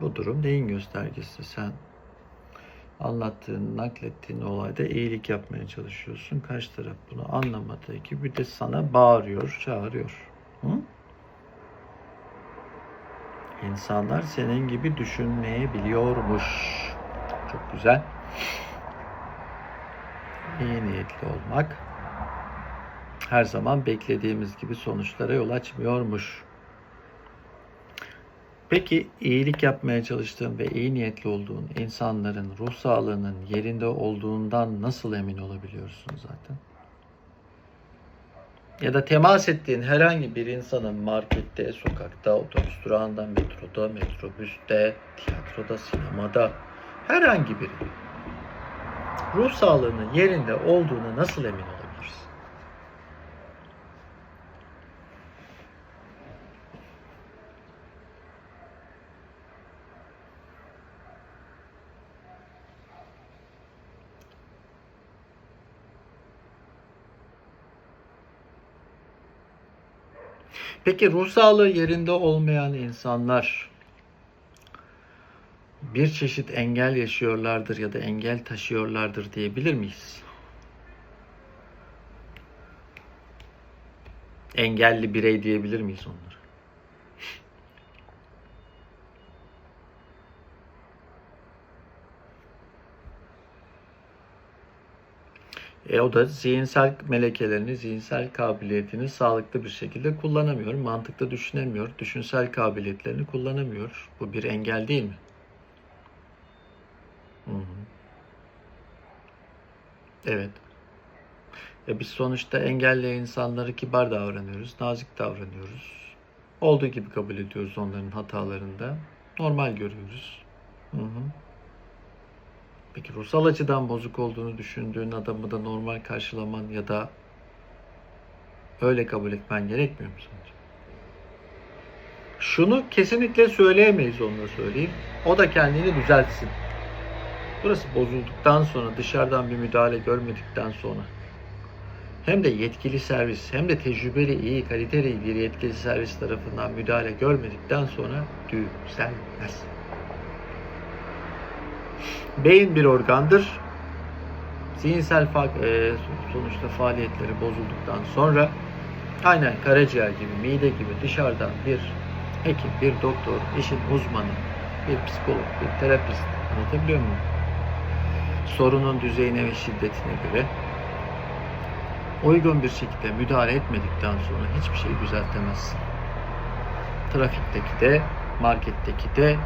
Bu durum neyin göstergesi? Sen anlattığın, naklettiğin olayda iyilik yapmaya çalışıyorsun. Karşı taraf bunu anlamadığı gibi bir de sana bağırıyor, çağırıyor. Hı? İnsanlar senin gibi düşünmeyebiliyormuş. Çok güzel. İyi niyetli olmak her zaman beklediğimiz gibi sonuçlara yol açmıyormuş. Peki iyilik yapmaya çalıştığın ve iyi niyetli olduğun insanların ruh sağlığının yerinde olduğundan nasıl emin olabiliyorsun zaten? Ya da temas ettiğin herhangi bir insanın markette, sokakta, otobüs durağında, metroda, metrobüste, tiyatroda, sinemada herhangi biri ruh sağlığının yerinde olduğuna nasıl emin olabilirsin? Peki ruh sağlığı yerinde olmayan insanlar bir çeşit engel yaşıyorlardır ya da engel taşıyorlardır diyebilir miyiz? Engelli birey diyebilir miyiz onlara? E o da zihinsel melekelerini, zihinsel kabiliyetini sağlıklı bir şekilde kullanamıyor. Mantıklı düşünemiyor. Düşünsel kabiliyetlerini kullanamıyor. Bu bir engel değil mi? Hı hı. Evet. E biz sonuçta engelli insanları kibar davranıyoruz, nazik davranıyoruz. Olduğu gibi kabul ediyoruz onların hatalarında. Normal görüyoruz. Hı hı. Peki ruhsal açıdan bozuk olduğunu düşündüğün adamı da normal karşılaman ya da öyle kabul etmen gerekmiyor mu sence? Şunu kesinlikle söyleyemeyiz onunla söyleyeyim. O da kendini düzeltsin. Burası bozulduktan sonra, dışarıdan bir müdahale görmedikten sonra hem de yetkili servis hem de tecrübeli, iyi, kaliteli bir yetkili servis tarafından müdahale görmedikten sonra düzelmez. Beyin bir organdır. Zihinsel e, sonuçta faaliyetleri bozulduktan sonra aynen karaciğer gibi, mide gibi dışarıdan bir hekim, bir doktor, işin uzmanı, bir psikolog, bir terapist anlatabiliyor muyum? Sorunun düzeyine ve şiddetine göre uygun bir şekilde müdahale etmedikten sonra hiçbir şeyi düzeltemezsin. Trafikteki de, marketteki de,